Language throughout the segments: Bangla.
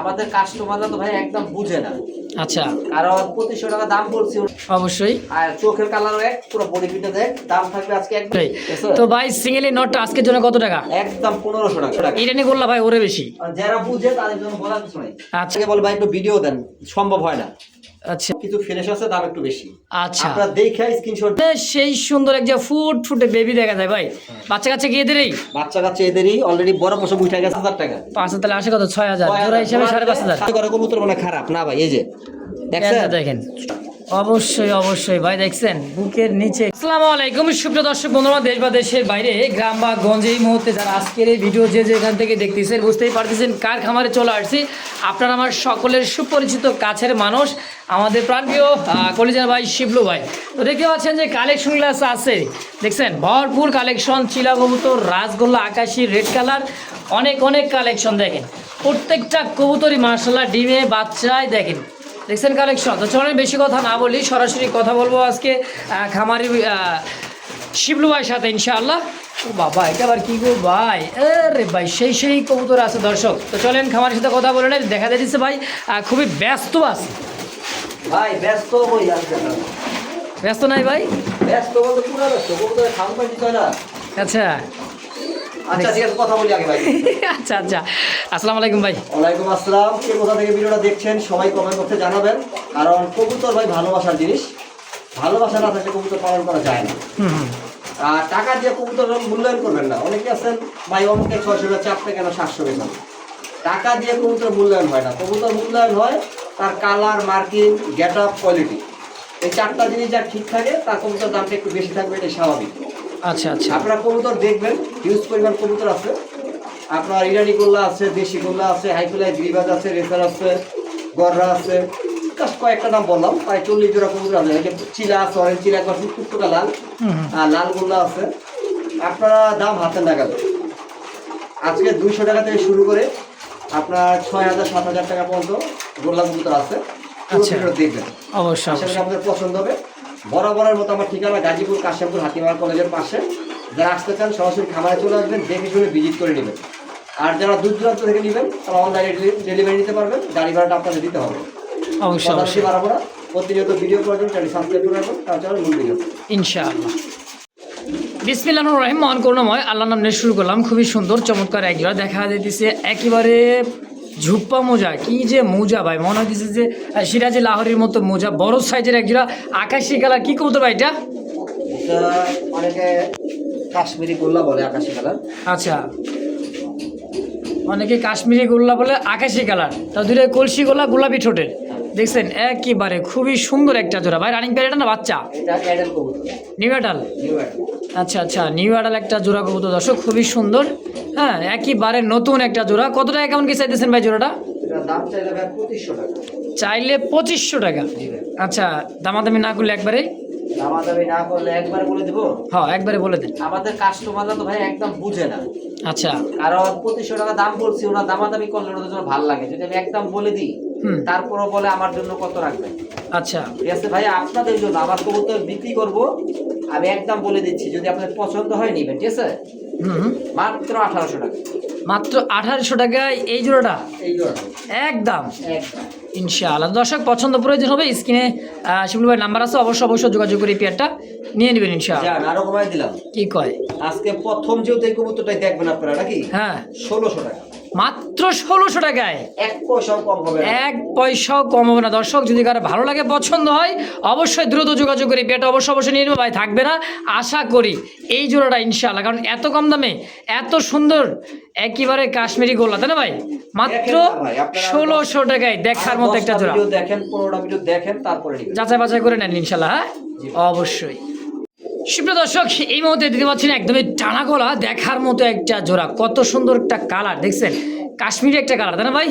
আমাদের কাস্টমাররা তো ভাই একদম বুঝে না। আচ্ছা। কারণ পঁচিশশো টাকা দাম বলছি অবশ্যই। আর চোখের কালার এক পুরো বডি ফিটে দেখ দাম থাকবে আজকে একদম তো ভাই সিঙ্গেলি নটটা আজকের জন্য কত টাকা? একদম পনেরোশো টাকা। এটা নিয়ে করলা ভাই ওরে বেশি। যারা বুঝে তাদের জন্য বলার কিছু নেই। আচ্ছা। আজকে বল ভাই একটু ভিডিও দেন। সম্ভব হয় না। আচ্ছা। কিছু ফিনিশ আছে দাম একটু বেশি। আচ্ছা। আপনারা দেখে স্ক্রিনশট সেই সুন্দর এক যে ফুট ফুটে বেবি দেখা যায় ভাই। বাচ্চা কাচ্চা কি এদেরই? বাচ্চা কাচ্চা এদেরই অলরেডি বড় পোষা উঠে গেছে হাজার টাকা। পাঁচ হাজার তাহলে আসে কত? ছয় হাজার। জোড়া হিসাবে সাড়ে পাঁচ হাজার। করে কবুতর মানে খারাপ। না ভাই এই যে দেখেন দেখেন। অবশ্যই অবশ্যই। ভাই, দেখছেন? বুকের নিচে আসসালামু আলাইকুম। সুপ্রিয় দর্শক বন্ধুরা, দেশ বা দেশের বাইরে, গ্রাম বা গঞ্জে এই মুহূর্তে যারা আজকের এই ভিডিও যে যেখান থেকে দেখতেছেন, বুঝতেই পারতেছেন কার খামারে চলে আসছি। আপনারা আমার সকলের সুপরিচিত কাছের মানুষ, আমাদের প্রাণপ্রিয় কলিজার ভাই শিবলু ভাই। তো দেখতে পাচ্ছেন যে কালেকশন গ্লাস আছে। দেখছেন? ভরপুর কালেকশন চিলা কবুতর রাসগোল্লা, আকাশি রেড কালার অনেক অনেক কালেকশন দেখেন। প্রত্যেকটা কবুতরই মার্শাল্লাহ ডিমে, বাচ্চায় দেখেন। দেখছেন কালেকশন তো চলেন বেশি কথা না বলি সরাসরি কথা বলব আজকে খামারি শিবলু ভাইয়ের সাথে ইনশাআল্লাহ। ও বাবা এটা আবার কি গো ভাই? আরে ভাই সেই সেই কবুতর আছে দর্শক। তো চলেন খামারের সাথে কথা বলে নেই দেখা যাচ্ছে ভাই খুবই ব্যস্ত আছে। ভাই ব্যস্ত ব্যস্ত নাই ভাই? ব্যস্ত বলতে পুরো ব্যস্ত কবুতরের খাম পাই না আচ্ছা। আচ্ছা ঠিক আছে কথা বলি আগে ভাই। আচ্ছা আচ্ছা। আসসালামু আলাইকুম ভাই। ওয়ালাইকুম আসসালাম। কে কোথা থেকে ভিডিওটা দেখছেন সবাই কমেন্ট করতে জানাবেন। কারণ কবুতর ভাই ভালোবাসার জিনিস। ভালোবাসা না থাকলে কবুতর পালন করা যায় না। হুম হুম। আর টাকা দিয়ে কবুতর মূল্যায়ন করবেন না। অনেকে আছেন ভাই অমুকে ছয়শো টাকা চারটে কেন সাতশো টাকা দিয়ে কবুতর মূল্যায়ন হয় না। কবুতর মূল্যায়ন হয় তার colour marking get up quality এই চারটা জিনিস যা ঠিক থাকে তার কবুতর দামটা একটু বেশি থাকবে এটাই স্বাভাবিক। আচ্ছা আচ্ছা। আপনারা কবুতর দেখবেন হিউজ পরিমাণ কবুতর আছে। আপনার ইরানি গোল্লা আছে দেশি গোল্লা আছে হাইফুলাই গ্রিবাজ আছে রেসার আছে গররা আছে। জাস্ট কয়েকটা নাম বললাম প্রায় চল্লিশ জোড়া কবুতর আছে। চিলা আছে অরেঞ্জ চিলা একবার টুকটুকা লাল। আর লাল গোল্লা আছে। আপনারা দাম হাতে লাগাবে আজকে দুইশো টাকা থেকে শুরু করে আপনার ছয় হাজার সাত হাজার টাকা পর্যন্ত গোল্লা কবুতর আছে। আচ্ছা। দেখবেন। অবশ্যই। আপনাদের পছন্দ হবে। বরাবরের মতো আমার ঠিকানা গাজীপুর কাশিমপুর হাতিমার কলেজের পাশে। যারা আসতে চান সরাসরি খামারে চলে আসবেন দেখে শুনে ভিজিট করে নেবেন। আর যারা দূর দূরান্ত থেকে নেবেন তারা অনলাইনে ডেলিভারি নিতে পারবেন গাড়ি ভাড়াটা আপনাদের দিতে হবে। অবশ্যই বাড়াবো না প্রতিনিয়ত ভিডিও করার জন্য চ্যানেল সাবস্ক্রাইব করে তার জন্য মূল ভিডিও ইনশাআল্লাহ। বিসমিল্লাহ রহিম মহান করুণাময় আল্লাহ নাম শুরু করলাম খুবই সুন্দর চমৎকার এক জোড়া দেখা দিতেছে একেবারে ঝুপ্পা মোজা কি যে মোজা ভাই মনে হইতেছে যে সিরাজি লাহরির মতো মোজা বড় সাইজের এক জোড়া আকাশি কালার কি কবুতর ভাই এটা? অনেকে কাশ্মীরি গোল্লা বলে আকাশি কালার। আচ্ছা। অনেকে কাশ্মীরি গোল্লা বলে আকাশি কালার। তা দুটো কলসি গোল্লা গোলাপি ঠোঁটের। দেখছেন একেবারে খুবই সুন্দর একটা জোড়া। ভাই রানিং প্যারেটা না বাচ্চা? নিউ অ্যাডাল আচ্ছা আচ্ছা নিউ অ্যাডাল একটা জোড়া কবুতর দর্শক খুবই সুন্দর। হ্যাঁ একইবারে নতুন একটা জোড়া। কত টাকা কেমন কি চাইতেছেন ভাই জোড়াটা? চাইলে পঁচিশশো টাকা। আচ্ছা দামাদামি না করলে একবারে? দামাদামি না করলে একবার বলে দেবো? হ্যাঁ একবারে বলে দেন। আমাদের কাস্টমাররা তো ভাই একদম বুঝে না। আচ্ছা। কারণ পঁচিশশো টাকা দাম বলছি ওনার দামাদামি করলে ওদের জন্য ভালো লাগে। যদি আমি একদম বলে দিই হুম। তারপরও বলে আমার জন্য কত রাখবেন আচ্ছা। ঠিক আছে ভাই আপনাদের জন্য আমার কবুতর বিক্রি করব। আমি একদম বলে দিচ্ছি যদি আপনাদের পছন্দ হয় নিবেন ঠিক আছে। মাত্র আঠারোশো টাকা। মাত্র আঠারোশো টাকায় এই জোড়াটা? এই একদম। ইনশাআল্লাহ। দর্শক পছন্দ প্রয়োজন হবে স্ক্রিনে শিবুল ভাই নাম্বার আছে অবশ্যই অবশ্যই যোগাযোগ করে পেয়ারটা নিয়ে নেবেন ইনশাআল্লাহ। আরও কমাই দিলাম। কি কয়? আজকে প্রথম যেহেতু এই কবুতরটাই দেখবেন আপনারা নাকি? হ্যাঁ। ষোলোশো টাকা। মাত্র ষোলোশো টাকায়। এক পয়সাও কম হবে না। এক পয়সাও কম হবে না। দর্শক যদি কারও ভালো লাগে পছন্দ হয় অবশ্যই দ্রুত যোগাযোগ করি পেটা অবশ্যই অবশ্যই নিয়ে নেবে। ভাই থাকবে না। আশা করি এই জোড়াটা ইনশাল্লাহ কারণ এত কম দামে এত সুন্দর একেবারে কাশ্মীরি গোল্লা তাই না ভাই? মাত্র ষোলোশো টাকায় দেখার মতো একটা জোড়া। দেখেন পনেরোটা ভিডিও দেখেন তারপরে যাচাই বাছাই করে নেন ইনশাল্লাহ হ্যাঁ? অবশ্যই। সুপ্রিয় দর্শক এই মুহূর্তে দিতে পারছি না একদমই টানা গলা দেখার মতো একটা জোড়া। কত সুন্দর একটা কালার দেখছেন? কাশ্মীরি একটা কালার তাই না ভাই?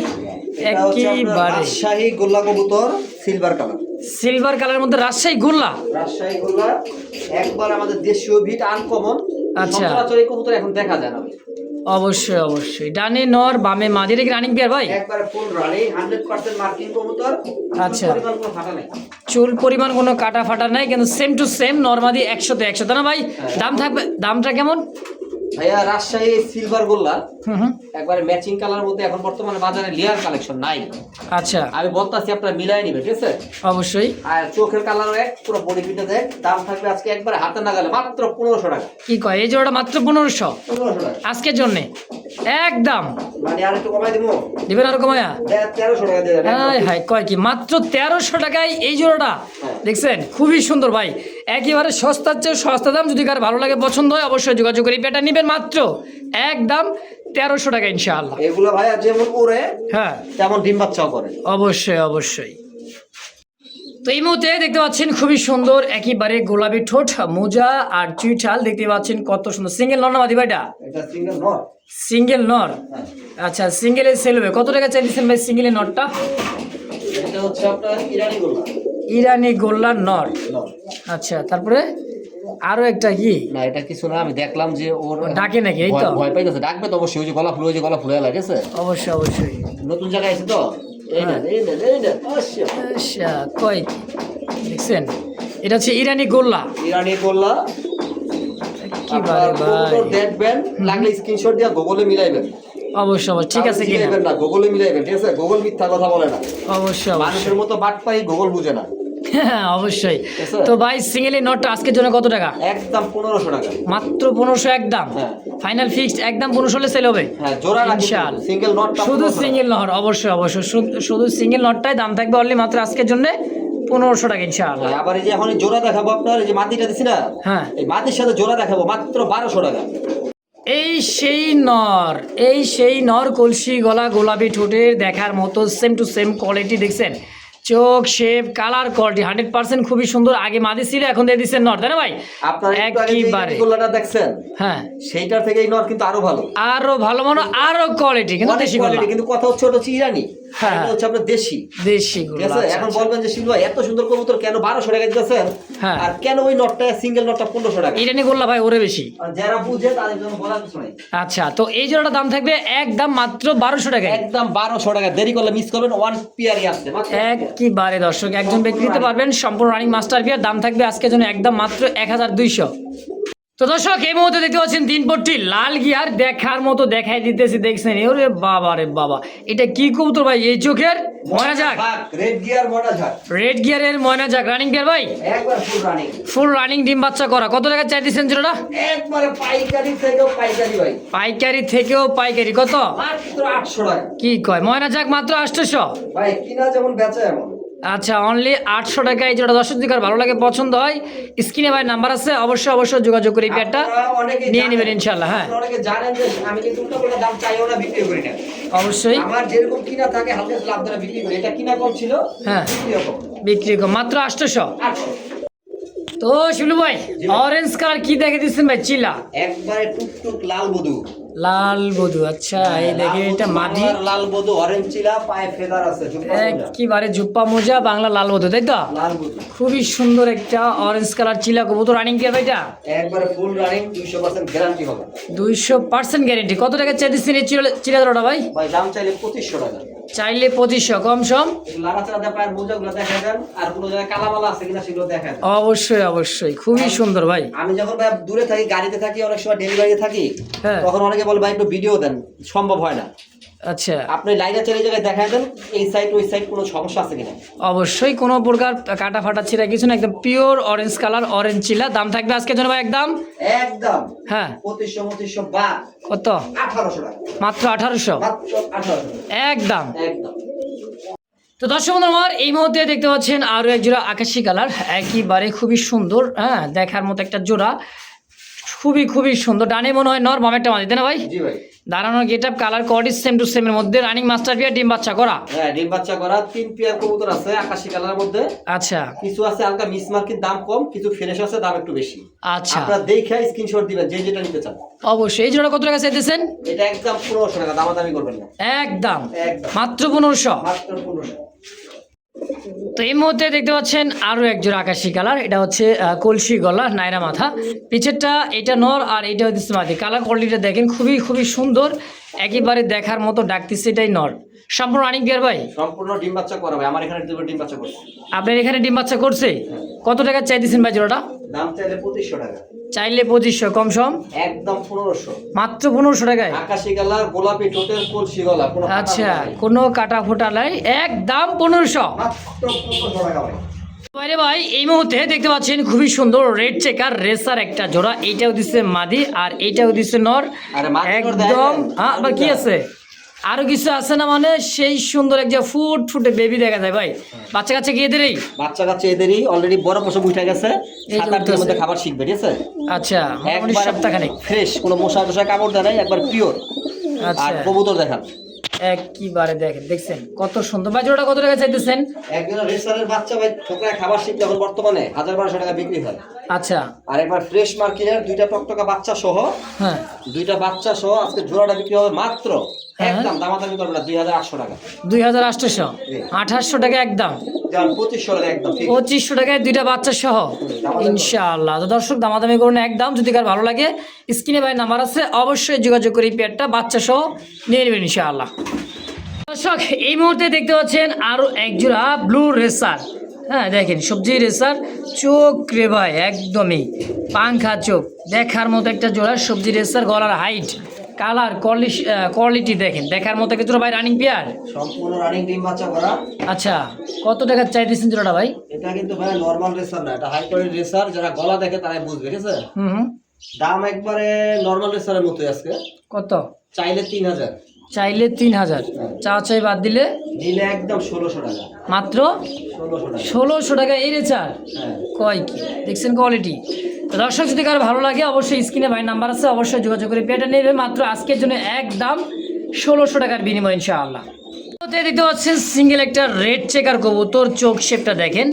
একেবারে। রাজশাহী গোল্লা কবুতর সিলভার কালার সিলভার কালারের মধ্যে রাজশাহী গোল্লা? রাজশাহী গোল্লা একবার আমাদের দেশীয় ভিট আনকমন আচ্ছা। কবুতর এখন দেখা যায় না। অবশ্যই অবশ্যই। ডানে নর বামে মাঝের রানিং পেয়ার ভাই? একবারে ফুল রানি হান্ড্রেড পার্সেন্ট মার্কিং কবুতর। আচ্ছা। চুল পরিমাণ কোনো কাটা ফাটা নাই কিন্তু সেম টু সেম নর্মাদি একশোতে একশো। তাই না ভাই? দাম থাকবে দামটা কেমন? ভাইয়া রাজশাহী সিলভার গোল্লা। একবারে ম্যাচিং কালার মধ্যে এখন বর্তমানে বাজারে লেয়ার কালেকশন নাই। আচ্ছা। আমি বলতাছি আপনারা মিলাই নিবে ঠিক আছে? অবশ্যই। আর চোখের কালার এক পুরো বডি পিটা দেয় দাম থাকবে আজকে একবারে হাতে না গেলে মাত্র পনেরোশো টাকা। কি কয়? এই জোড়াটা মাত্র পনেরোশো? পনেরোশো টাকা। আজকের জন্যে? একদম। মানে দিবেন আর কমায়া। হাই হাই কয় কি? মাত্র তেরোশো টাকায় এই জোড়াটা হ্যাঁ। দেখছেন? খুবই সুন্দর ভাই। একেবারে সস্তার চেয়ে সস্তা দাম। যদি কার ভালো লাগে পছন্দ হয় অবশ্যই যোগাযোগ করে পেটা নেবেন মাত্র। একদম তেরোশো টাকা ইনশাআল্লাহ। এগুলো ভাইয়া যেমন ওরে হ্যাঁ। তেমন ডিম বাচ্চাও করে। অবশ্যই অবশ্যই। তো এই মুহূর্তে দেখতে পাচ্ছেন খুবই সুন্দর একেবারে গোলাপি ঠোঁট মোজা আর চুইঠাল দেখতে পাচ্ছেন কত সুন্দর। সিঙ্গেল নর না মাদি ভাইটা? এটা সিঙ্গেল সিঙ্গেল নর? হ্যাঁ। আচ্ছা সিঙ্গেলে সেল হবে। কত টাকা চাইছেন ভাই সিঙ্গেলের এটা ইরানি গোল্লার নর। আচ্ছা তারপরে আরও একটা কি? না এটা কিছু না আমি দেখলাম যে ওর ডাকে নাকি, এই তো? ভয়- পাইতেছে। ডাকবে তো অবশ্যই ওই যে গলা ফুলে ওই যে গলা ফুলে লাগে আছে? অবশ্যই অবশ্যই। নতুন জায়গায় আছে তো? কয় দেখছেন এটা হচ্ছে ইরানি গোল্লা। ইরানি গোল্লা। কি ভাই? দেখবেন লাগলে স্ক্রিনশট দিয়ে গুগলে মিলাইবেন। অবশ্যই অবশ্যই ঠিক আছে মিলাইবেন না গুগলে মিলাইবেন ঠিক আছে? গুগল মিথ্যা কথা বলে না। অবশ্যই মানুষের মতো বাট পাই গুগল বুঝে না। অবশ্যই? তো ভাই সিঙ্গেলি নটটা আজকের জন্য কত টাকা? একদম পনেরোশো টাকা। মাত্র পনেরোশো একদম? হ্যাঁ। ফাইনাল ফিক্সড একদম পনেরোশো হলে সেল হবে? হ্যাঁ সিঙ্গেল নট শুধু সিঙ্গেল নহর অবশ্যই অবশ্যই। শুধু- শুধু সিঙ্গেল নটটাই দাম থাকবে অনলি মাত্র আজকের জন্য পনেরোশো টাকা ইনশাআল্লাহ। আবার এই যে এখন জোড়া দেখাবো আপনার এই যে মাটিটা দিছি না? হ্যাঁ। এই মাটির সাথে জোড়া দেখাবো মাত্র বারোশো টাকা। এই সেই নর এই সেই নর কলসি গলা গোলাপি ঠোঁটের দেখার মতো সেম টু সেম কোয়ালিটি দেখছেন? চোখ shape colour quality hundred percent খুবই সুন্দর। আগে মাদি ছিল এখন দিয়ে দিচ্ছেন নর তাই না ভাই? আপনার দেখছেন হ্যাঁ। সেইটার থেকে এই নর কিন্তু আরও ভালো। আরও ভালো মনে আরও কোয়ালিটি কিন্তু দেশি কোয়ালিটি কিন্তু কথা হচ্ছে ওটা হচ্ছে হ্যাঁ। হচ্ছে আপনার দেশি। দেশি ঠিক আছে? আচ্ছা, এখন আচ্ছা। বলবেন যে শিলু ভাই, এত সুন্দর কবুতর কেন বারোশো টাকা দিতেছেন? হ্যাঁ। আর কেন ওই নটটা সিঙ্গেল নটটা পনেরোশো টাকা? ইরানি গোল্লা ভাই ওরে বেশি। যারা বুঝে তাদের জন্য বলার কিছু নাই। আচ্ছা তো এই জোড়াটা দাম থাকবে একদম মাত্র বারোশো টাকা একদম বারোশো টাকা। দেরি করলে মিস করবেন ওয়ান পিয়ারই আসছে pair। একইবারে দর্শক একজন ব্যক্তি নিতে পারবেন সম্পূর্ণ রানিং মাস্টার বিয়ার দাম থাকবে আজকের জন্য একদম মাত্র এক হাজার দুইশো। তো দর্শক এই মুহূর্তে দেখতে পাচ্ছেন দিনপট্টি লাল গিয়ার দেখার মতো দেখাই দিতেছি দেখছেন? ওরে বাবা রে বাবা। এটা কি কবুতর ভাই? এই চোখের ময়না যাক red gear মোটা ঝাঁক। রেড গিয়ারের ময়না যাক রানিং গিয়ার ভাই? একবার full running। ফুল রানিং ডিম বাচ্চা করা। কত টাকা চাই দিচ্ছেন জোড়াটা একবারে পাইকারি থেকেও পাইকারি ভাই। পাইকারি থেকেও পাইকারি। কত? মাত্র আটশো টাকা। কি কয়? ময়না যাক মাত্র আটশোশো? ভাই কিনা যেমন বেচা এমন। আচ্ছা অনলি আটশো টাকায় যেটা দর্শক দিকার ভালো লাগে পছন্দ হয় স্ক্রিনে ভাই নাম্বার আছে অবশ্যই অবশ্যই যোগাযোগ করে এই পেয়ারটা নিয়ে নেবেন ইনশাল্লাহ হ্যাঁ। অনেকে জানেন যে আমি কিন্তু উল্টা দাম চাইও না বিক্রি করি না। অবশ্যই। আমার যেরকম কিনা থাকে হালকা লাভ দ্বারা বিক্রি করি। এটা কিনা কম ছিল হ্যাঁ। কম। বিক্রি কর মাত্র আটশোশো। আটশো। তো শিলু ভাই অরেঞ্জ কালার কি দেখে দিচ্ছেন ভাই চিলা? একবারে টুকটুক লাল বধু লাল বধু আচ্ছা এই দেখে এটা মাদি। লাল বধু অরেঞ্জ চিলা পায়ে ফেদার আছে একেবারে জুপ্পা মোজা বাংলা লাল বধু তাই তো? লাল বধু। খুবই সুন্দর একটা অরেঞ্জ কালার চিলা কবুতর রানিং কে ভাইটা। একবারে ফুল রানিং দুইশো পার্সেন্ট গ্যারান্টি হবে। দুইশো পার্সেন্ট গ্যারেন্টি কত টাকা চাই দিচ্ছেন এই চিলা ভাই? ভাই দাম চাইলে পঁচিশশো টাকা। চাইলে পঁচিশশো কম সম? অবশ্যই অবশ্যই। খুবই সুন্দর ভাই। আমি যখন ভাই দূরে থাকি গাড়িতে থাকি অনেক সময় ডেলিভারিতে থাকি হ্যাঁ। তখন অনেকে বলে ভাই একটু ভিডিও দেন। সম্ভব হয় না। আচ্ছা। আপনি লাইনে চলে জায়গায় দেখা দেন এই সাইড ওই সাইড কোনো সমস্যা আছে কিনা? অবশ্যই কোনো প্রকার কাটা ফাটা ছিঁড়া কিছু না একদম পিওর অরেঞ্জ কালার অরেঞ্জ চিলা দাম থাকবে আজকে জন্য ভাই একদম? একদম। হ্যাঁ। পঁচিশশো পঁচিশশো বা কত? আঠারোশো টাকা। মাত্র আঠারোশো? একদম। একদম। তো দর্শক বন্ধু আমার এই মুহূর্তে দেখতে পাচ্ছেন আরও এক জোড়া আকাশি কালার। একইবারে খুবই সুন্দর হ্যাঁ দেখার মতো একটা জোড়া। খুবই খুবই সুন্দর। ডানে মনে হয় নর বামেরটা মাঝে তাই না ভাই? জি ভাই। দাঁড়ানোর get up colour quality same to সেমের মধ্যে। রানিং মাস্টার পিয়ার ডিম বাচ্চা করা। হ্যাঁ ডিম বাচ্চা করা। তিন পেয়ার কবুতর আছে আকাশি কালারের মধ্যে। আচ্ছা। কিছু আছে হালকা মিস মার্কেট দাম কম কিছু ফ্রেশ আছে দাম একটু বেশি। আচ্ছা। আপনারা দেখে স্ক্রিনশট দিবেন যে যেটা নিতে চান। অবশ্যই। এই জোড়া কত টাকা চাইতেছেন? এটা একদম পনেরোশো টাকা দামাদামি করবেন না। একদম। একদম। মাত্র পনেরোশো? মাত্র পনেরোশো। তো এই মুহূর্তে দেখতে পাচ্ছেন আরও এক জোড়া আকাশি কালার। এটা হচ্ছে কলসি গলা, নাইরা মাথা। পিছেরটা এটা নর আর এটা হচ্ছে মাদি। কালার কোয়ালিটিটা দেখেন, খুবই খুবই সুন্দর। একেবারে দেখার মতো ডাকতেছে এটাই নর। সম্পূর্ণ রানিং বিয়ার ভাই? সম্পূর্ণ ডিম বাচ্চা করা ভাই আমার এখানে দুটো ডিম বাচ্চা করছে। আপনার এখানে ডিম বাচ্চা করছে? কত টাকা চাই চাইতেছেন ভাই জোড়াটা? দাম চাইলে পঁচিশশো টাকা। চাইলে পঁচিশশো কম সম? একদম পনেরোশো। মাত্র পনেরোশো টাকায়? আকাশি কালার গোলাপি টোটেল কলসি গলা কোনো আচ্ছা কোনো কাটা ফোটা নাই একদম পনেরোশো। মাত্র পনেরোশো টাকা ভাই। বাইরে ভাই এই মুহূর্তে দেখতে পাচ্ছেন খুবই সুন্দর রেড চেকার রেসার একটা জোড়া। এইটাও দিচ্ছে মাদি আর এইটাও দিচ্ছে নর। একদম হ্যাঁ কি আছে? আরও কিছু আছে না মানে? সেই সুন্দর এক যে ফুট ফুটে বেবি দেখা যায় ভাই। বাচ্চা কাচ্চা গিয়ে দেরেই বাচ্চা কাচ্চা এদেরই। অলরেডি বড় পশম উঠে গেছে। সাত আট দিনের মধ্যে খাবার শিখবে ঠিক আছে? আচ্ছা মোটামুটি সপ্তাহখানেক। ফ্রেশ কোনো মশা টশা কামড় দেয় নাই একবার পিওর আচ্ছা। আর কবুতর দেখান। একবারে দেখেন দেখছেন? কত সুন্দর। ভাই জোড়াটা কত টাকা চাইতেছেন? একজন রেসারের বাচ্চা ভাই ঠোকরায় খাবার শিখতে এখন বর্তমানে হাজার বারোশো টাকা বিক্রি হয়। আচ্ছা। আর একবার ফ্রেশ মার্কেটের দুইটা টকটকা বাচ্চা সহ হ্যাঁ। দুইটা বাচ্চা সহ আজকে জোড়াটা বিক্রি হবে মাত্র। একদম দামাদামি করবে না দুই হাজার আটশো টাকা। দুই হাজার আটশোশো? জি। আঠাশশো টাকা একদম? পঁচিশশো একদম টাকায় দুইটা বাচ্চা সহ? ইনশাআল্লাহ। তো দর্শক দামাদামি করুন একদম যদি কার ভালো লাগে স্ক্রিনে ভাই নাম্বার আছে অবশ্যই যোগাযোগ করে এই পেয়ারটা বাচ্চা সহ নিয়ে নেবেন ইনশাআল্লাহ। দর্শক এই মুহূর্তে দেখতে পাচ্ছেন আরও এক জোড়া ব্লু রেসার। হ্যাঁ দেখেন সবজি রেসার চোখ রে ভাই একদমই পাংখা চোখ। দেখার মতো একটা জোড়া সবজি রেসার গলার হাইট। কালার কোয়ালিটি দেখেন দেখার মতো জোড়া ভাই রানিং পেয়ার সম্পূর্ণ রানিং ডিম বাচ্চা করা। আচ্ছা কত টাকা চাইতেছেন জোড়াটা ভাই? এটা কিন্তু ভাই নর্মাল রেসার না এটা হাই কোয়ালিটি রেসার যারা গলা দেখে তারাই বুঝবে ঠিক আছে? হুম হুম। দাম একবারে নর্মাল রেসারের মতোই আজকে। কত? চাইলে তিন হাজার। চাইলে তিন হাজার। চা চাই বাদ দিলে? দিলে একদম ষোলোশো টাকা। মাত্র? ষোলোশো টাকা। ষোলোশো টাকা এই রেচার হ্যাঁ। কয় কি? দেখছেন কোয়ালিটি দর্শক যদি কারও ভালো লাগে অবশ্যই স্ক্রিনে ভাই নাম্বার আছে অবশ্যই যোগাযোগ করে পেটা নেবে। মাত্র আজকের জন্য একদম ষোলোশো টাকার বিনিময় ইনশাআল্লাহ। তো দেখতে পাচ্ছেন সিঙ্গেল একটা রেড চেকার কবুতর চোখ শেপটা দেখেন।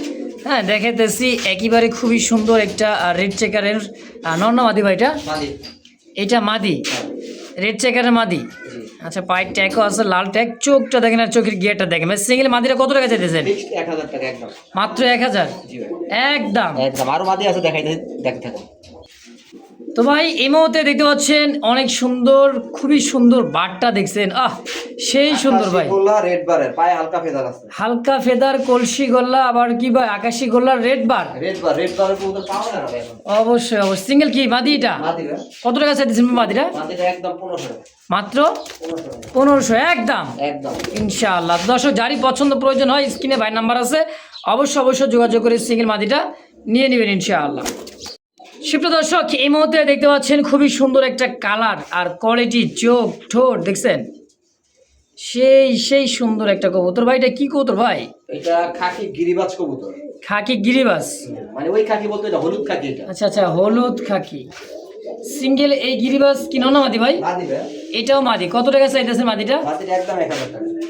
হ্যাঁ দেখাতেছি একেবারে খুবই সুন্দর একটা রেড চেকারের নর্নামাদি ভাইটা মাদি এটা? মাদি। রেড চেকারের মাদি। আচ্ছা পায়ের ট্যাগও আছে লাল ট্যাগ চোখটা দেখেন আর চোখের গিয়ারটা দেখেন। সিঙ্গেল মাদিরা কত টাকা চাইতেছেন? এক হাজার টাকা একদম। মাত্র এক হাজার? জি একদম। একদম আরও মাদি আছে দেখাই দেখতে থাকুন। তো ভাই এই মুহূর্তে দেখতে পাচ্ছেন অনেক সুন্দর খুবই সুন্দর বারটা দেখছেন। আহ সেই সুন্দর ভাই। রেড বারের পায়ে হালকা ফেদার আছে। হালকা ফেদার কলসি গোল্লা আবার কি ভাই আকাশি গোল্লা red bar red bar red বারের পাওয়া না অবশ্যই অবশ্যই। সিঙ্গেল কি? মাদিটা। মাদি কত টাকা চাইতেছেন মাদিটা? মাদিটা একদম মাত্র? পনেরোশো একদম? একদম। ইনশাআল্লাহ। দর্শক যারই পছন্দ প্রয়োজন হয় স্ক্রিনে ভাই নাম্বার আছে। অবশ্যই অবশ্যই যোগাযোগ করে সিঙ্গেল মাদিটা নিয়ে নেবেন ইনশাআল্লাহ। শিপ্ত দর্শক এই মুহূর্তে দেখতে পাচ্ছেন খুবই সুন্দর একটা কালার আর কোয়ালিটি চোখ ঠোঁট দেখছেন? সেই সেই সুন্দর একটা কবুতর। ভাই এটা কি কবুতর ভাই? এটা খাকি গিরিবাজ কবুতর। খাকি গিরিবাস মানে ওই খাকি বলতে এটা হলুদ খাকি এটা। আচ্ছা আচ্ছা হলুদ খাকি। সিঙ্গেল এই গিরিবাস কি না মাদি ভাই? এটাও মাদি। কত টাকা চাইতেছে মাদিটা?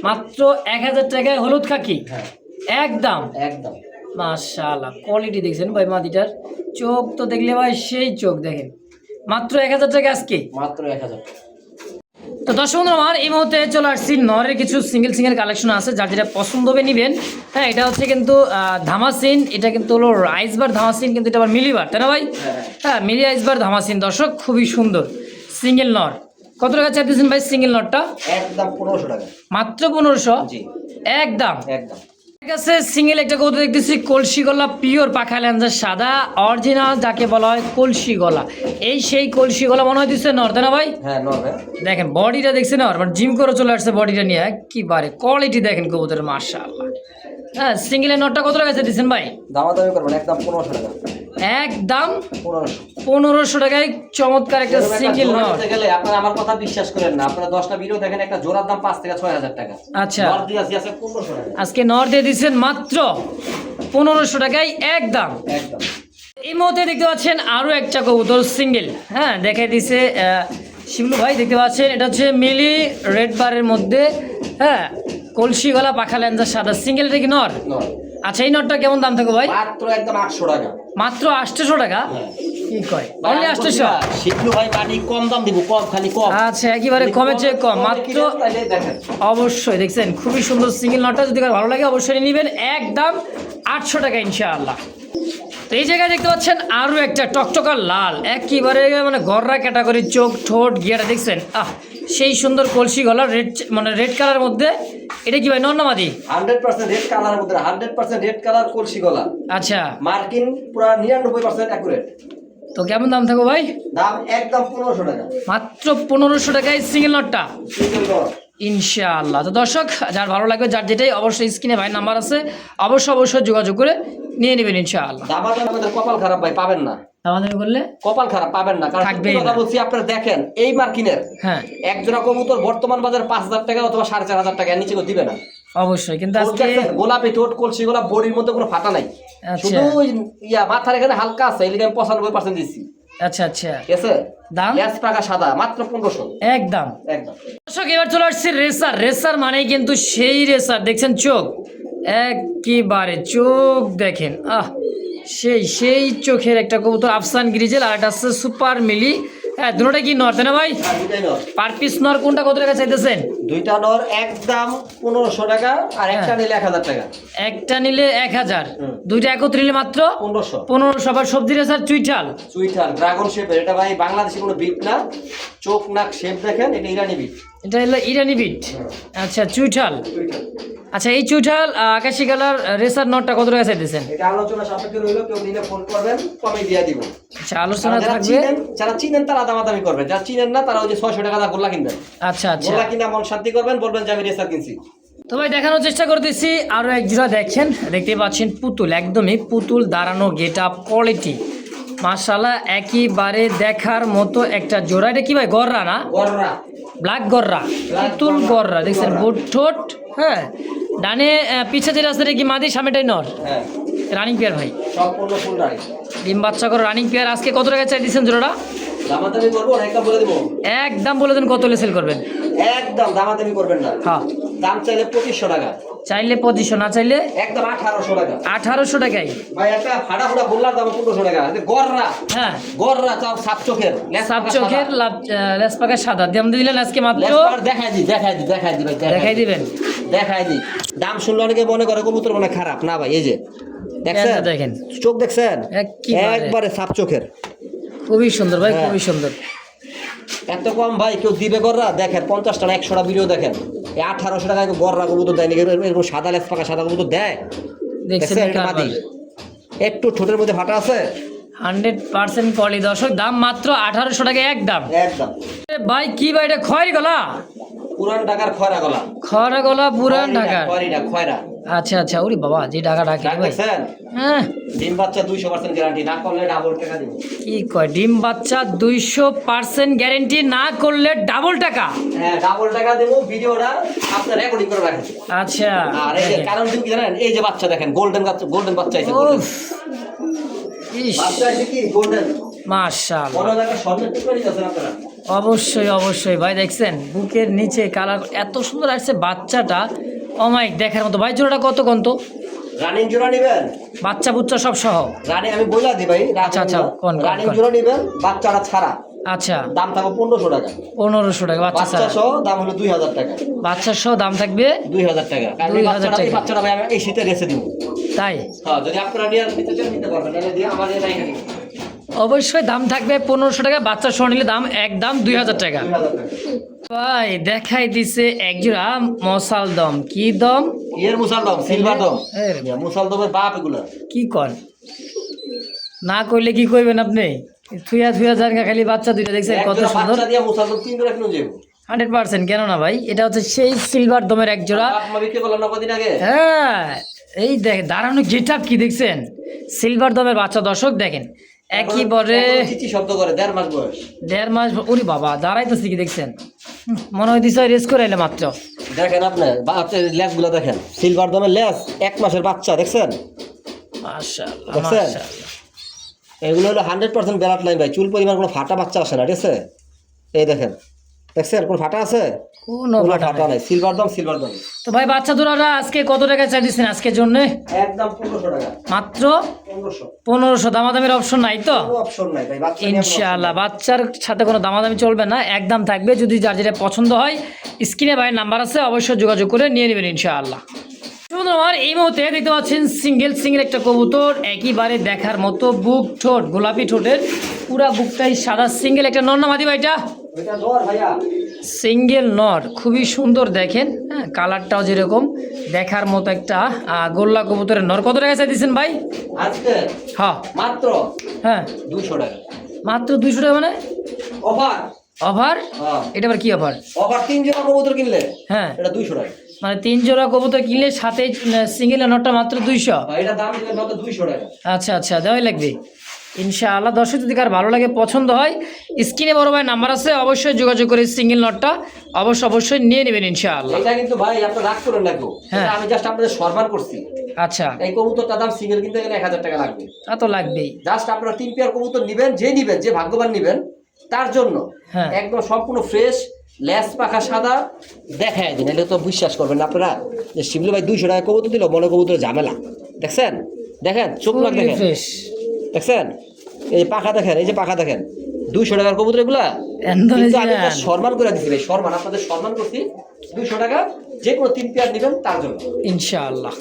মাত্র এক হাজার টাকায় হলুদ খাকি? হ্যাঁ। একদম। একদম। মাশাআল্লাহ কোয়ালিটি দেখছেন ভাই মাদিটার চোখ তো দেখলে ভাই সেই চোখ দেখেন। মাত্র এক হাজার টাকা আজকে? মাত্র এক হাজার তো দর্শক বন্ধুরা আমার এই মুহূর্তে চলে আসছি নরের কিছু সিঙ্গেল সিঙ্গেল কালেকশন আছে যার যেটা পছন্দ হবে নেবেন। হ্যাঁ এটা হচ্ছে কিন্তু ধামাসিন এটা কিন্তু হলো রাইসবার ধামাসিন কিন্তু এটা আবার মিলিবার তাই না ভাই? হ্যাঁ হ্যাঁ। মিলি আইসবার ধামাসিন দর্শক খুবই সুন্দর। সিঙ্গেল নর। কত টাকা চাইতেছেন ভাই সিঙ্গেল নরটা? একদম পনেরোশো টাকা। মাত্র পনেরোশো? একদম। একদম। ঠিক আছে সিঙ্গেল একটা কবুতর দেখতেছি কলসি গলা পিওর পাখা ল্যান্সার সাদা অরিজিনাল যাকে বলা হয় কলসি গলা। এই সেই কলসি গলা মনে হয় দিচ্ছে নর্দে না ভাই? হ্যাঁ নর ভাই দেখেন বডিটা দেখছেন না মানে জিম করে চলে আসছে বডিটা নিয়ে কি বারে কোয়ালিটি দেখেন কবুতরের মার্শাল্লাহ হ্যাঁ সিঙ্গেলের নটটা কত টাকা দিচ্ছেন ভাই? দামাদামি করবেন একদম পনেরোশো টাকা। একদম পনেরোশো। টাকায় চমৎকার একটা সিঙ্গেল নট। গেলে আপনারা আমার কথা বিশ্বাস করেন না। আপনারা দশটা ভিডিও দেখেন একটা জোড়ার দাম পাঁচ থেকে ছয় হাজার টাকা। আচ্ছা। আজকে নর দিয়ে দিচ্ছেন মাত্র পনেরোশো টাকায় একদম। একদম। এই মুহূর্তে দেখতে পাচ্ছেন আরও একটা কবুতর সিঙ্গেল। হ্যাঁ দেখে দিছে শিবলু ভাই দেখতে পাচ্ছেন এটা হচ্ছে মিলি রেড বারের মধ্যে হ্যাঁ কলসি গলা পাখা ল্যান্সার সাদা। সিঙ্গেল এটা কি নর আচ্ছা এই নটটা কেমন দাম থাকবে ভাই? মাত্র একদম আটশো টাকা। মাত্র আটশোশো টাকা? হ্যাঁ। কি কয়? অনলি আটশোশো? শিখলু ভাই পানি কম দাম দিব কম খালি কম। আচ্ছা একেবারে চেয়ে কম। মাত্র অবশ্যই দেখছেন? খুবই সুন্দর সিঙ্গেল নটটা যদি ভালো লাগে অবশ্যই নেবেন। একদম আটশো টাকা ইনশাআল্লাহ। তো এই জায়গায় দেখতে পাচ্ছেন আরও একটা টকটকার লাল। একেবারে মানে গররা ক্যাটাগরির চোখ ঠোঁট গিয়াটা দেখছেন? আহ সেই সুন্দর কলসি গলা রেড মানে রেড কালার মধ্যে এটা কি ভাই নর্নামাদি? হান্ড্রেড পার্সেন্ট রেড কালারের মধ্যে হান্ড্রেড পার্সেন্ট রেড কালার কলসি গলা। আচ্ছা। মার্কিন পুরা নিরানব্বই পার্সেন্ট অ্যাকুরেট তো কেমন দাম থাকো ভাই? দাম একদম পনেরোশো টাকা। মাত্র পনেরোশো টাকায় সিঙ্গেল নটটা ইনশাআল্লাহ। তো দর্শক যার ভালো লাগবে যার যেটাই অবশ্যই স্ক্রিনে ভাই নাম্বার আছে। অবশ্যই অবশ্যই যোগাযোগ করে নিয়ে নেবেন ইনশাআল্লাহ। দামাতে আমাদের কপাল খারাপ ভাই পাবেন না। করলে কপাল খারাপ পাবেন না। কারণ কথা বলছি আপনারা দেখেন এই মার্কিনের হ্যাঁ। এক জোড়া কবুতর বর্তমান বাজার পাঁচ হাজার টাকা অথবা সাড়ে চার হাজার টাকা নিচে কেউ দিবে না। অবশ্যই কিন্তু আজকে গোলাপি ঠোঁট কলসি গোলাপ বডির মধ্যে কোনো ফাটা নাই। আচ্ছা। শুধু ইয়া মাথার এখানে হালকা আছে এদিকে আমি পঁচানব্বই পার্সেন্ট দিচ্ছি আচ্ছা আচ্ছা। দাম? লেস পাকা সাদা মাত্র পনেরোশো। একদম। একদম। দর্শক এবার চলে আসছে রেসার। রেসার মানে কিন্তু সেই রেসার। দেখছেন চোখ? একেবারে চোখ দেখেন। আহ! সেই সেই চোখের একটা কবুতর আফসান গ্রিজেল আর একটা আছে সুপার মিলি। হ্যাঁ দুটোটা কি নর তাই না ভাই? পার পিস নর কোনটা কত টাকা চাইতেছেন? দুইটা নর একদম পনেরোশো টাকা আর একটা হ্যাঁ। নিলে এক হাজার টাকা। একটা নিলে এক হাজার দুইটা একত্র নিলে মাত্র পনেরোশো। পনেরোশো। আবার সবজি রেসার চুইঠাল। সুইটার ড্রাগন শেপের এটা ভাই বাংলাদেশি কোনো বিট না। চোখ নাক শেপ দেখেন এটা ইরানি বিট এটা হলো ইরানি বিট। আচ্ছা চুইঠাল। আচ্ছা এই চুইঠাল আকাশি কালার রেসার নটটা কত টাকা চাইতেছেন এটা আলোচনা সাপেক্ষে রইল কেউ নিলে ফোন করবেন কমে দিয়ে দিব। আচ্ছা আলোচনা থাকবে। যারা চিনেন তারা দামাদামি করবেন যারা চিনেন না তারা ওই যে ছয়শো টাকা দা গোল্লা কিনবেন। আচ্ছা আচ্ছা। গোল্লা কিনা মন শান্তি করবেন বলবেন যে আমি রেসার কিনছি। তো ভাই দেখানোর চেষ্টা করতেছি। আরও এক জোড়া দেখেন দেখতে পাচ্ছেন পুতুল একদমই পুতুল দাঁড়ানো গেট আপ কোয়ালিটি। মাশাল্লাহ একইবারে দেখার মতো একটা জোড়া। এটা কি ভাই গররা না? গররা। ব্ল্যাক গররা পুতুল গররা। দেখছেন? বুট ঠোঁট হ্যাঁ? ডানে পিছে যে রাস্তাটা কি মাদি সামনেটাই নর? হ্যাঁ। রানিং পেয়ার ভাই। সম্পূর্ণ ফুল রাইড ডিম বাচ্চা করে রানিং পেয়ার আজকে কত টাকা চাই দিচ্ছেন জোড়াটা? একদম বলে দেবো। একদম বলে দেন কত সেল করবেন? একদম দামাদামি করবেন না। হ্যাঁ। দাম চাইলে পঁচিশশো টাকা। চাইলে পঁচিশশো না চাইলে একদম আঠারোশো টাকা। আঠারোশো টাকায় ভাই একটা ফাটা ফুটা বললার দাম পনেরোশো টাকা। গররা। হ্যাঁ। গররা চাও সাপ চোখের। সাপ চোখের লেস পাকা সাদা। দিয়ে দিলেন আজকে মাত্র দেখাই দি দেখাই দি দেখাই দি ভাই দেখাই দিবেন। দেখাই দি। দাম শুনলে অনেকে মনে করে কবুতর মনে খারাপ। না ভাই এই যে দেখছেন? দেখেন। চোখ দেখছেন? একেবারে। একবারে সাপ চোখের। খুবই সুন্দর ভাই হ্যাঁ। খুবই সুন্দর। এত কম ভাই কেউ দিবে গররা? দেখেন পঞ্চাশ টাকা একশোটা ভিডিও দেখেন। এই আঠারোশো টাকা কেউ গররা কবুতর দেয়নি এরকম সাদা লেস পাকা সাদা কবুতর দেয়। দেখছেন একটু ঠোঁটের মধ্যে ফাটা আছে? হান্ড্রেড পার্সেন্ট কলি দর্শক দাম মাত্র আঠারোশো টাকা এক দাম একদম ভাই কি ভাই এটা খয়েরি গলা? পুরান ঢাকার খয়রা গলা। খয়রা গলা পুরান ঢাকার। খয়রা। আচ্ছা আচ্ছা ওরে বাবা যে ঢাকা ঢাকি ভাই। হ্যাঁ। ডিম বাচ্চা দুইশো পার্সেন্ট গ্যারান্টি না করলে ডাবল টাকা দিব। কি কয় ডিম বাচ্চা দুইশো পার্সেন্ট গ্যারেন্টি না করলে ডাবল টাকা? হ্যাঁ ডাবল টাকা দেবো ভিডিওটা আপনার রেকর্ডিং করে রাখেন। আচ্ছা আর এই। কারণ কি জানেন? এই যে বাচ্চা দেখেন গোল্ডেন বাচ্চা গোল্ডেন বাচ্চা আছে অবশ্যই অবশ্যই। ভাই দেখছেন বুকের নিচে কালার এত সুন্দর আসছে বাচ্চাটা। অমায়িক দেখার মতো। ভাই জোড়াটা কত কন্ত রানিং জোড়া নেবেন? বাচ্চা বুচ্চা সব সহ। রানি আমি বলে দিই ভাই আচ্ছা, আচ্ছা, কোন, কোন, রানিং জোড়া নেবেন বাচ্চাটা ছাড়া। আচ্ছা। দাম থাকবে পনেরোশো টাকা। পনেরোশো টাকা বাচ্চা বাচ্চা সহ দাম হলো দুই হাজার টাকা। বাচ্চার সহ দাম থাকবে দুই হাজার টাকা। কারণ এই 2000 বাচ্চাটা এই টাকা। বাচ্চাটা আমি এই শীতে রেসে দিব। তাই? হ্যাঁ যদি আপনারা নিয়ে নিতে চান নিতে পারবেন। দিয়ে এই অবশ্যই দাম থাকবে পনেরোশো টাকা বাচ্চা সহ নিলে দাম এক দাম দুই হাজার টাকা। ভাই দেখাই দিছে একজোড়া মশাল দম। কি দম? ইয়ের মুসাল দম সিলভার দম। মুসাল দমের বাপ এগুলো। কি কর? না করলে কি করবেন আপনি? থুয়া থুয়া জানগা খালি বাচ্চা দুইটা দেখছেন কত সুন্দর। হান্ড্রেড পার্সেন্ট কেন না ভাই? এটা হচ্ছে সেই সিলভার দমের এক জোড়া। হ্যাঁ এই দেখ দাঁড়ানো গেট আপ কি দেখছেন? সিলভার দমের বাচ্চা দর্শক দেখেন একইবারে এখনও চিচি শব্দ করে দেড় মাস বয়স। দেড় মাস ওরে বাবা দাঁড়াইতেছি কি দেখছেন? মনে হয় দিছে রেস করে এলে মাত্র। দেখেন আপনি লেসগুলো দেখেন। সিলভার দমের লেস এক মাসের বাচ্চা দেখছেন? মাশাআল্লাহ? মাশাআল্লাহ। এগুলো হলো হান্ড্রেড পার্সেন্ট বেলাট লাইন ভাই। চুল পরিমাণ কোনো ফাটা বাচ্চা আসে না ঠিক আছে? এই দেখেন দেখছেন? কোনো ফাটা আছে? কোনো ফাটা নাই। সিলভার দম সিলভার দম। তো ভাই বাচ্চা দুরারা আজকে কত টাকা চাই দিচ্ছেন আজকের জন্য? একদম পনেরোশো টাকা। মাত্র? পনেরোশো। পনেরোশো। দামাদামির অপশন নাই তো? অপশন নাই ভাই ইনশাআল্লাহ বাচ্চার সাথে কোনো দামাদামি চলবে না একদম থাকবে। যদি যার যেটা পছন্দ হয় স্ক্রিনে ভাইয়ের নাম্বার আছে অবশ্যই যোগাযোগ করে নিয়ে নেবেন ইনশাআল্লাহ। সুন্দর এই মুহূর্তে দেখতে পাচ্ছেন সিঙ্গেল সিঙ্গেল একটা কবুতর একইবারে দেখার মতো বুক ঠোঁট গোলাপি ঠোঁটের পুরা বুকটাই সাদা সিঙ্গেল একটা নর ভাইটা। ওইটা ধর ভাইয়া। সিঙ্গেল নর খুবই সুন্দর দেখেন হ্যাঁ কালারটাও যেরকম দেখার মতো একটা গোল্লা কবুতরের নর। কত টাকা চাই দিচ্ছেন ভাই? আজকে? হ্যাঁ মাত্র? হ্যাঁ। দুশো টাকা। মাত্র দুইশো টাকা মানে? অফার। অফার? হ্যাঁ। এটা আবার কি অফার? অফার তিন জোড়া কবুতর কিনলে? হ্যাঁ। এটা দুইশো টাকা। মানে তিন জোড়া কবুতর কিনলে সাথে সিঙ্গেল নটটা মাত্র দুইশো। আচ্ছা আচ্ছা দেওয়াই লাগবে। ইনশাআল্লাহ দর্শক যদি কার ভালো লাগে পছন্দ হয় স্ক্রিনে বড় ভাই নাম্বার আছে অবশ্যই যোগাযোগ করে সিঙ্গেল নটটা অবশ্যই অবশ্যই নিয়ে নেবেন ইনশাআল্লাহ। এটা কিন্তু ভাই আপনার রাগ করেন না হ্যাঁ। আমি জাস্ট আপনাদের সম্মান করছি। আচ্ছা। এই কবুতরটা দাম সিঙ্গেল কিনতে গেলে এক হাজার টাকা লাগবে। তা তো লাগবেই। জাস্ট আপনারা তিন পেয়ার কবুতর নিবেন যে নিবেন যে ভাগ্যবান নিবেন তার জন্য হ্যাঁ। একদম সম্পূর্ণ ফ্রেশ ল্যাস পাখা সাদা। দেখায় দিন এটা তো বিশ্বাস করবেন না আপনারা। যে শিবলু ভাই দুইশো টাকা কবুতর দিল মনে কবুতর ঝামেলা। দেখছেন? দেখেন চোখ লাগ দেখেন। দেখছেন? এই যে পাখা দেখেন এই যে পাখা দেখেন দুইশো টাকার কবুতর এগুলা? সম্মান করে দিচ্ছি ভাই সম্মান আপনাদের সম্মান করছি। দুইশো টাকা যে কোনো তিন পেয়ার নেবেন তার জন্য। ইনশাআল্লাহ।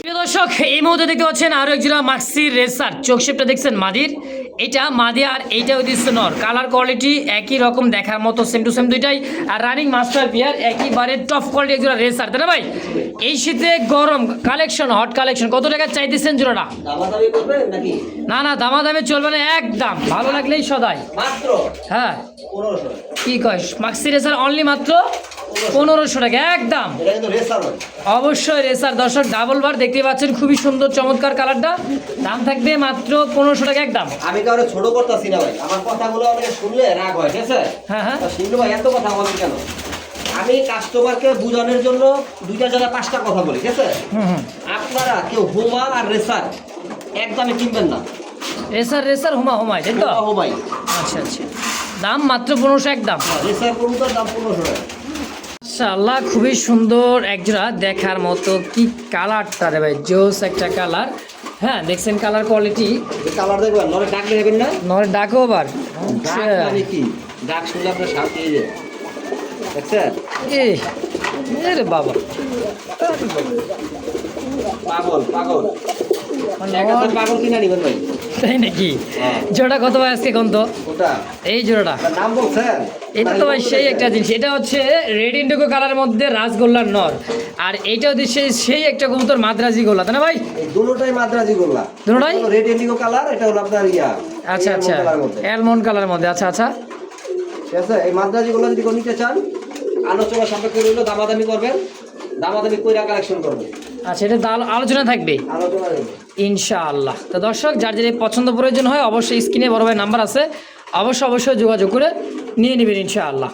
প্রিয় দর্শক এই মুহূর্তে দেখতে পাচ্ছেন আরও এক জোড়া মাক্সির রেসার। চোখ শেপটা দেখছেন মাদির। এটা মাদি আর এইটা হচ্ছে নর কালার কোয়ালিটি একই রকম দেখার মতো সেম টু সেম দুইটাই। আর রানিং মাস্টার পিয়ার একইবারে টপ কোয়ালিটি এক জোড়া রেসার তাই না ভাই? এই শীতে গরম কালেকশন হট কালেকশন কত টাকা চাইতেছেন জোড়াটা? না না দামা দামে চলবে না একদম। ভালো লাগলেই সদাই। হ্যাঁ। কি কয় মাক্সি রেসার অনলি মাত্র? পনেরোশো। টাকা একদম। অবশ্যই রেসার দর্শক ডাবল বার দেখতে পাচ্ছেন খুবই সুন্দর চমৎকার কালারটা দাম থাকবে মাত্র পনেরোশো টাকা একদম। আমি কাউরে ছোট করতেছি না ভাই। আমার কথাগুলো অনেকে শুনলে রাগ হয় ঠিক আছে? হ্যাঁ হ্যাঁ। তা শিবলু ভাই এত কথা বলেন কেন? আমি কাস্টমারকে বোঝানোর জন্য দুইটা জায়গায় পাঁচটা কথা বলি ঠিক আছে? হুম হুম। আপনারা কেউ হোমা আর রেসার একদমই কিনবেন না। রেসার রেসার হুমা হুমাই তাই তো? হোমা হোমাই। আচ্ছা আচ্ছা। দাম মাত্র পনেরোশো একদম রেসার কবুতর দাম পনেরোশো টাকা। মাশাআল্লাহ খুবই সুন্দর একজোড়া দেখার মতো কি কালারটা রে ভাই? জোস একটা কালার হ্যাঁ দেখছেন কালার কোয়ালিটি কালার দেখবেন নরে ডাক দেখবেন না? নরে ডাকও আবার। ডাক মানে কি? ডাক শুনলে আপনার সাপ হয়ে যায়। দেখছেন? এ রে বাবা। পাগল পাগল। মানে তাই নাকি? হ্যাঁ। জোড়া কত ভাই আজকে কোন তো? এই জোড়াটা। তার নাম বলছেন এটা তো ভাই সেই একটা জিনিস। এটা হচ্ছে রেড ইন্ডিগো কালারের মধ্যে রাসগোল্লার নর। আর এইটা হচ্ছে সেই সেই একটা কবুতর মাদ্রাজি গোল্লা তাই না ভাই? দুটোটাই মাদ্রাজি গোল্লা। দুটোটাই? রেড ইন্ডিগো কালার এটা হলো আপনার ইয়া আচ্ছা আচ্ছা। অ্যালমন্ড কালারের মধ্যে। আচ্ছা আচ্ছা। ঠিক আছে? এই মাদ্রাজি গোল্লা যদি কেউ নিতে চান আলোচনা সাপেক্ষে রইল দামাদামি করবেন দামাদামি কইরা কালেকশন করবেন। আচ্ছা এটা আলোচনা থাকবে। আলোচনা ইনশাআল্লাহ। তো দর্শক, যার যার পছন্দ প্রয়োজন হয়, অবশ্যই স্ক্রিনে বড় ভাই নাম্বার আছে। অবশ্যই অবশ্যই যোগাযোগ করে নিয়ে নেবেন ইনশাআল্লাহ।